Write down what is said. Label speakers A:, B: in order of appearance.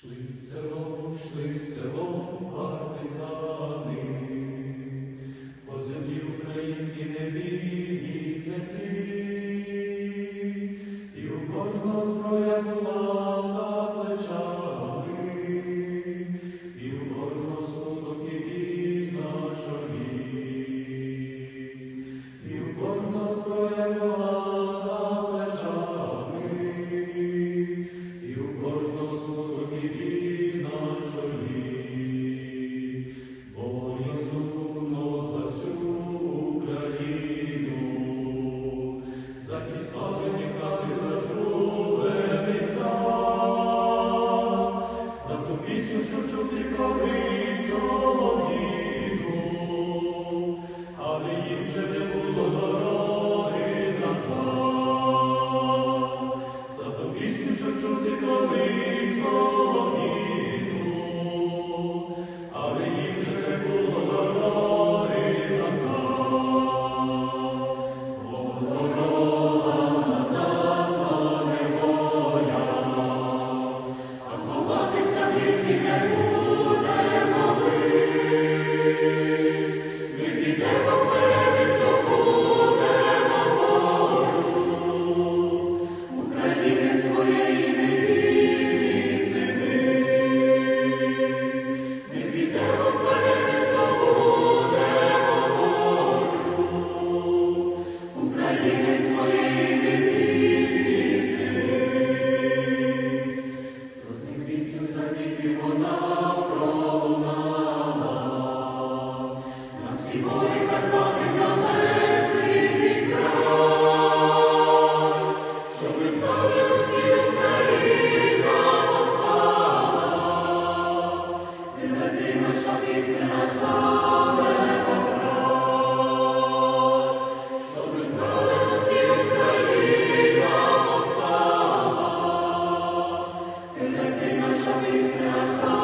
A: Шли селом, шли селом партизани, по землі українській невільній землі. to people. Deus.